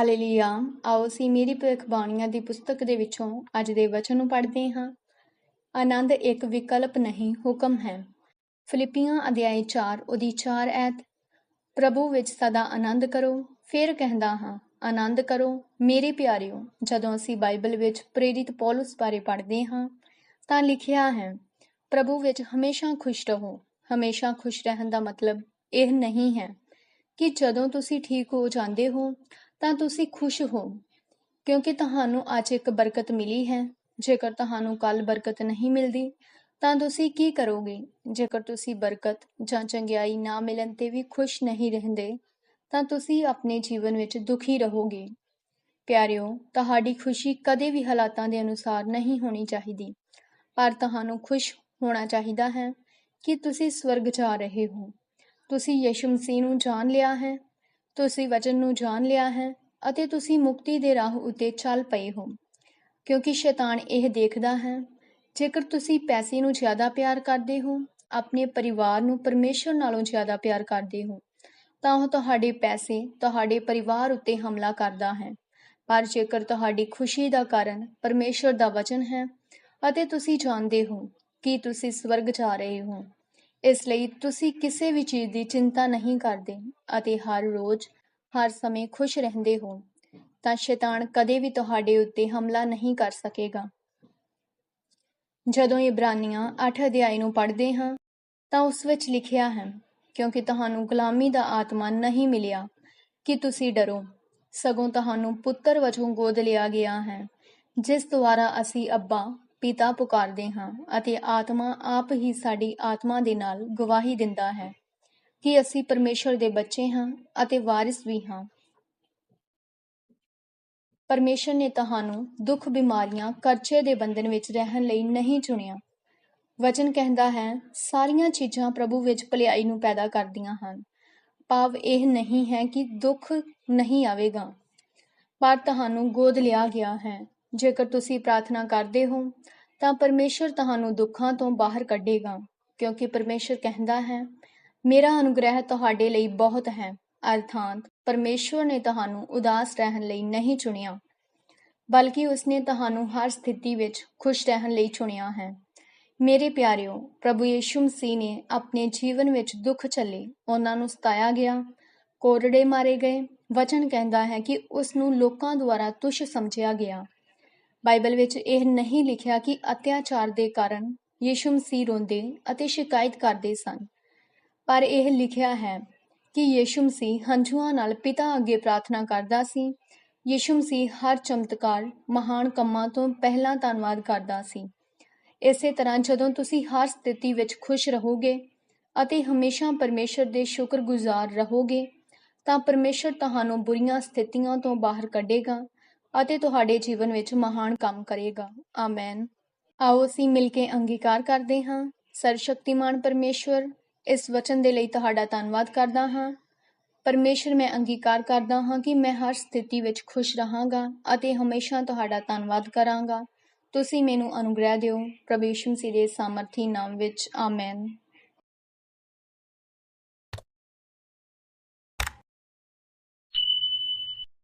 Hallelujah. ਆਓ ਅਸੀਂ ਮੇਰੀ ਭਵਿੱਖਬਾਣੀਆਂ ਦੀ ਪੁਸਤਕ ਦੇ ਵਿੱਚੋਂ ਅੱਜ ਦੇ ਵਚਨ ਨੂੰ ਪੜ੍ਹਦੇ ਹਾਂ। ਆਨੰਦ ਇੱਕ ਵਿਕਲਪ ਨਹੀਂ, ਹੁਕਮ ਹੈ। ਫਿਲਿੱਪੀਆਂ ਅਧਿਆਇ 4 ਉਹਦੀ 4 ਐਤ। ਪ੍ਰਭੂ ਵਿੱਚ ਸਦਾ ਆਨੰਦ ਕਰੋ, ਫਿਰ ਕਹਿੰਦਾ ਹਾਂ, ਆਨੰਦ ਕਰੋ ਮੇਰੇ ਪਿਆਰਿਓ, ਜਦੋਂ ਅਸੀਂ ਬਾਈਬਲ ਵਿੱਚ ਪ੍ਰੇਰਿਤ ਪੌਲਸ ਬਾਰੇ ਪੜ੍ਹਦੇ ਹਾਂ, ਤਾਂ ਲਿਖਿਆ ਹੈ, ਪ੍ਰਭੂ ਵਿੱਚ ਹਮੇਸ਼ਾ ਖੁਸ਼ ਰਹੋ। ਹਮੇਸ਼ਾ ਖੁਸ਼ ਰਹਿਣ ਦਾ ਮਤਲਬ ਇਹ ਨਹੀਂ ਹੈ ਕਿ ਜਦੋਂ ਤੁਸੀਂ ਠੀਕ ਹੋ ਜਾਂਦੇ ਹੋ ਤਾਂ ਤੁਸੀਂ ਖੁਸ਼ ਹੋ, ਕਿਉਂਕਿ ਤੁਹਾਨੂੰ ਅੱਜ ਇੱਕ ਬਰਕਤ ਮਿਲੀ ਹੈ। ਜੇਕਰ ਤੁਹਾਨੂੰ ਕੱਲ ਬਰਕਤ ਨਹੀਂ ਮਿਲਦੀ, ਤਾਂ ਤੁਸੀਂ ਕੀ ਕਰੋਗੇ? ਜੇਕਰ ਤੁਸੀਂ ਬਰਕਤ ਜਾਂ ਚੰਗਿਆਈ ਨਾ ਮਿਲਣ ਤੇ ਵੀ ਖੁਸ਼ ਨਹੀਂ ਰਹਿੰਦੇ, ਤਾਂ ਤੁਸੀਂ ਆਪਣੇ ਜੀਵਨ ਵਿੱਚ ਦੁਖੀ ਰਹੋਗੇ। ਪਿਆਰਿਓ, ਤੁਹਾਡੀ ਖੁਸ਼ੀ ਕਦੇ ਵੀ ਹਾਲਾਤਾਂ ਦੇ ਅਨੁਸਾਰ ਨਹੀਂ ਹੋਣੀ ਚਾਹੀਦੀ, ਪਰ ਤੁਹਾਨੂੰ ਖੁਸ਼ ਹੋਣਾ ਚਾਹੀਦਾ ਹੈ ਕਿ ਤੁਸੀਂ ਸਵਰਗ ਜਾ ਰਹੇ ਹੋ। ਤੁਸੀਂ ਯਿਸੂ ਮਸੀਹ ਨੂੰ ਜਾਣ ਲਿਆ ਹੈ। ਤੁਸੀਂ ਵਚਨ ਨੂੰ ਜਾਣ ਲਿਆ ਹੈ ਅਤੇ ਤੁਸੀਂ ਮੁਕਤੀ ਦੇ ਰਾਹ ਉੱਤੇ ਚੱਲ ਪਏ ਹੋ। ਕਿਉਂਕਿ ਸ਼ੈਤਾਨ ਇਹ ਦੇਖਦਾ ਹੈ, ਜੇਕਰ ਤੁਸੀਂ ਪੈਸੇ ਨੂੰ ਜ਼ਿਆਦਾ ਪਿਆਰ ਕਰਦੇ ਹੋ, ਆਪਣੇ ਪਰਿਵਾਰ ਨੂੰ ਪਰਮੇਸ਼ਰ ਨਾਲੋਂ ਜ਼ਿਆਦਾ ਪਿਆਰ ਕਰਦੇ ਹੋ, ਤਾਂ ਉਹ ਤੁਹਾਡੇ ਪੈਸੇ ਤੁਹਾਡੇ ਪਰਿਵਾਰ ਉੱਤੇ ਹਮਲਾ ਕਰਦਾ ਹੈ। ਪਰ ਜੇਕਰ ਤੁਹਾਡੀ ਖੁਸ਼ੀ ਦਾ ਕਾਰਨ ਪਰਮੇਸ਼ਰ ਦਾ ਵਚਨ ਹੈ ਅਤੇ ਤੁਸੀਂ ਜਾਣਦੇ ਹੋ ਕਿ ਤੁਸੀਂ ਸਵਰਗ ਜਾ ਰਹੇ ਹੋ ਇਸ ਲਈ ਤੁਸੀਂ ਕਿਸੇ ਵੀ ਚੀਜ਼ ਦੀ ਚਿੰਤਾ ਨਹੀਂ ਕਰਦੇ ਅਤੇ ਹਰ ਰੋਜ਼, ਹਰ ਸਮੇਂ ਖੁਸ਼ ਰਹਿੰਦੇ ਹੋ, ਤਾਂ ਸ਼ੈਤਾਨ ਕਦੇ ਵੀ ਤੁਹਾਡੇ ਉੱਤੇ ਹਮਲਾ ਨਹੀਂ ਕਰ ਸਕੇਗਾ। ਜਦੋਂ ਇਬਰਾਨੀਆਂ 8 ਅਧਿਆਇ ਨੂੰ ਪੜ੍ਹਦੇ ਹਾਂ, ਤਾਂ ਉਸ ਵਿੱਚ ਲਿਖਿਆ ਹੈ, ਕਿਉਂਕਿ ਤੁਹਾਨੂੰ ਗੁਲਾਮੀ ਦਾ ਆਤਮਾ ਨਹੀਂ ਮਿਲਿਆ, ਕਿ ਤੁਸੀਂ ਡਰੋ। ਸਗੋਂ ਤੁਹਾਨੂੰ ਪੁੱਤਰ ਵਜੋਂ ਗੋਦ ਲਿਆ ਗਿਆ ਹੈ, ਜਿਸ ਦੁਆਰਾ ਅਸੀਂ ਅੱਬਾ ਪਿਤਾ ਪੁਕਾਰਦੇ ਹਾਂ ਅਤੇ ਆਤਮਾ ਆਪ ਹੀ ਸਾਡੀ ਆਤਮਾ ਦੇ ਨਾਲ ਗਵਾਹੀ ਦਿੰਦਾ ਹੈ ਕਿ ਅਸੀਂ ਪਰਮੇਸ਼ਰ ਦੇ ਬੱਚੇ ਹਾਂ ਅਤੇ ਵਾਰਿਸ ਵੀ ਹਾਂ। ਪਰਮੇਸ਼ਰ ਨੇ ਤੁਹਾਨੂੰ ਦੁੱਖ, ਬਿਮਾਰੀਆਂ ਕਰਚੇ ਦੇ ਬੰਧਨ ਵਿੱਚ ਰਹਿਣ ਲਈ ਨਹੀਂ ਚੁਣਿਆ। ਵਚਨ ਕਹਿੰਦਾ ਹੈ, ਸਾਰੀਆਂ ਚੀਜ਼ਾਂ ਪ੍ਰਭੂ ਵਿੱਚ ਭਲਾਈ ਨੂੰ ਪੈਦਾ ਕਰਦੀਆਂ ਹਨ। ਭਾਵ ਇਹ ਨਹੀਂ ਹੈ ਕਿ ਦੁੱਖ ਨਹੀਂ ਆਵੇਗਾ। ਪਰ ਤੁਹਾਨੂੰ ਗੋਦ ਲਿਆ ਗਿਆ ਹੈ। ਜੇਕਰ ਤੁਸੀਂ ਪ੍ਰਾਰਥਨਾ ਕਰਦੇ ਹੋ ਤਾਂ ਪਰਮੇਸ਼ਰ ਤੁਹਾਨੂੰ ਦੁੱਖਾਂ ਤੋਂ ਬਾਹਰ ਕੱਢੇਗਾ, ਕਿਉਂਕਿ ਪਰਮੇਸ਼ਰ ਕਹਿੰਦਾ ਹੈ, ਮੇਰਾ ਅਨੁਗ੍ਰਹਿ ਤੁਹਾਡੇ ਲਈ ਬਹੁਤ ਹੈ, ਅਰਥਾਤ ਪਰਮੇਸ਼ਵਰ ਨੇ ਤੁਹਾਨੂੰ ਉਦਾਸ ਰਹਿਣ ਲਈ ਨਹੀਂ ਚੁਣਿਆ, ਬਲਕਿ ਉਸਨੇ ਤੁਹਾਨੂੰ ਹਰ ਸਥਿਤੀ ਵਿੱਚ ਖੁਸ਼ ਰਹਿਣ ਲਈ ਚੁਣਿਆ ਹੈ। ਮੇਰੇ ਪਿਆਰਿਓ, ਪ੍ਰਭੂ ਯੀਸ਼ੂ ਮਸੀਹ ਨੇ ਆਪਣੇ ਜੀਵਨ ਵਿੱਚ ਦੁੱਖ ਚੱਲੇ ਉਹਨਾਂ ਨੂੰ ਸਤਾਇਆ ਗਿਆ, ਕੋਰੜੇ ਮਾਰੇ ਗਏ, ਵਚਨ ਕਹਿੰਦਾ ਹੈ ਕਿ ਉਸ ਨੂੰ ਲੋਕਾਂ ਦੁਆਰਾ ਤੁਛ ਸਮਝਿਆ ਗਿਆ। ਬਾਈਬਲ ਵਿੱਚ ਇਹ ਨਹੀਂ ਲਿਖਿਆ ਕਿ ਅਤਿਆਚਾਰ ਦੇ ਕਾਰਨ ਯੀਸ਼ੂ ਮਸੀਹ ਰੋਂਦੇ ਅਤੇ ਸ਼ਿਕਾਇਤ ਕਰਦੇ ਸਨ। ਪਰ ਇਹ ਲਿਖਿਆ ਹੈ ਕਿ ਯੀਸ਼ੂ ਮਸੀਹ ਹੰਝੂਆਂ ਨਾਲ ਪਿਤਾ ਅੱਗੇ ਪ੍ਰਾਰਥਨਾ ਕਰਦਾ ਸੀ। ਯੀਸ਼ੂ ਮਸੀਹ ਹਰ ਚਮਤਕਾਰ ਮਹਾਨ ਕੰਮਾਂ ਤੋਂ ਪਹਿਲਾਂ ਧੰਨਵਾਦ ਕਰਦਾ ਸੀ। ਇਸੇ ਤਰ੍ਹਾਂ ਜਦੋਂ ਤੁਸੀਂ ਹਰ ਸਥਿਤੀ ਵਿੱਚ ਖੁਸ਼ ਰਹੋਗੇ ਅਤੇ ਹਮੇਸ਼ਾ ਪਰਮੇਸ਼ਰ ਦੇ ਸ਼ੁਕਰਗੁਜ਼ਾਰ ਰਹੋਗੇ, ਤਾਂ ਪਰਮੇਸ਼ਰ ਤੁਹਾਨੂੰ ਬੁਰੀਆਂ ਸਥਿਤੀਆਂ ਤੋਂ ਬਾਹਰ ਕੱਢੇਗਾ ਅਤੇ ਤੁਹਾਡੇ ਜੀਵਨ ਵਿੱਚ ਮਹਾਨ ਕੰਮ ਕਰੇਗਾ। ਆਮੇਨ। ਆਓ ਅਸੀਂ ਮਿਲ ਕੇ ਅੰਗੀਕਾਰ ਕਰਦੇ ਹਾਂ। ਸਰਸ਼ਕਤੀਮਾਨ ਪਰਮੇਸ਼ਵਰ, ਇਸ ਵਚਨ ਦੇ ਲਈ ਤੁਹਾਡਾ ਧੰਨਵਾਦ ਕਰਦਾ ਹਾਂ। ਪਰਮੇਸ਼ਰ ਮੈਂ ਅੰਗੀਕਾਰ ਕਰਦਾ ਹਾਂ ਕਿ ਮੈਂ ਹਰ ਸਥਿਤੀ ਵਿੱਚ ਖੁਸ਼ ਰਹਾਂਗਾ ਅਤੇ ਹਮੇਸ਼ਾ ਤੁਹਾਡਾ ਧੰਨਵਾਦ ਕਰਾਂਗਾ। ਤੁਸੀਂ ਮੈਨੂੰ ਅਨੁਗ੍ਰਹਿ ਦਿਓ। ਪ੍ਰਭੂ ਯਿਸੂ ਮਸੀਹ ਦੇ ਸਾਮਰਥੀ ਨਾਮ ਵਿੱਚ, ਆਮੇਨ।